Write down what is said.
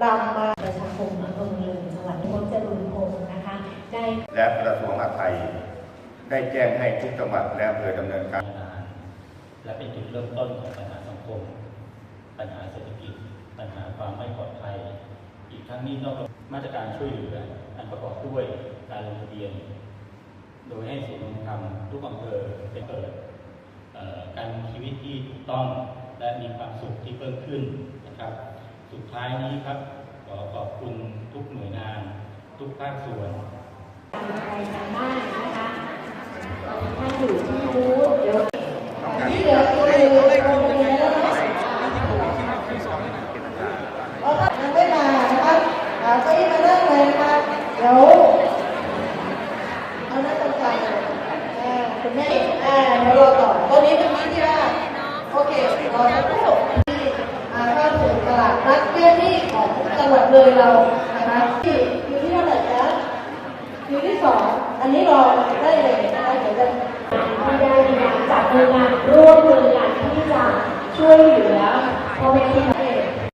จะนำมาประชาคมอำเภอเมืองจังหวัดนครจรุนพงศ์นะคะได้และกระทรวงมหาดไทย ได้แจ้งให้ทุกจังหวัดและอำเภอดำเนินการ และเป็นจุดเริ่มต้นของปัญหาสังคม ปัญหาเศรษฐกิจ ปัญหาความไม่ปลอดภัย อีกทั้งนี้นอกจากมาตรการช่วยเหลืออันประกอบด้วยการลงทะเบียน โดยให้ศูนย์ดำรงธรรมทุกอำเภอเป็นเปิดการมีชีวิตที่ถูกต้องและมีความสุขที่เพิ่มขึ้นนะครับ ท้ายนี้ครับ ขอขอบคุณทุกหน่วยงาน ทุกภาคส่วนใครทางบ้านนะคะท่านอยู่ที่รู้เดี๋ยวที่เหลือคือโรงนี้แล้วก็ไม่มานะครับเอาเก้าอี้มานั่งเลยนะคะเดี๋ยวเอานั่งตรงกลางเคมาเดี๋ยวรอต่อตอนนี้เมื่อกี้ที่ว่าโอเครอสักครู่ที่อ่าเข้าถึงตลาดนัดแม่ที่ของจังห วัดเลยเรานะคะที่อยู่ที่เท่าไหร่คะอยู่ที่สองอันนี้รอได้เลยนะคะเดี๋ยวจะที่ได้มีการจัดมืองานร่วมมือกันที่จะช่วยเหลือพ่อแม่พี่น้อง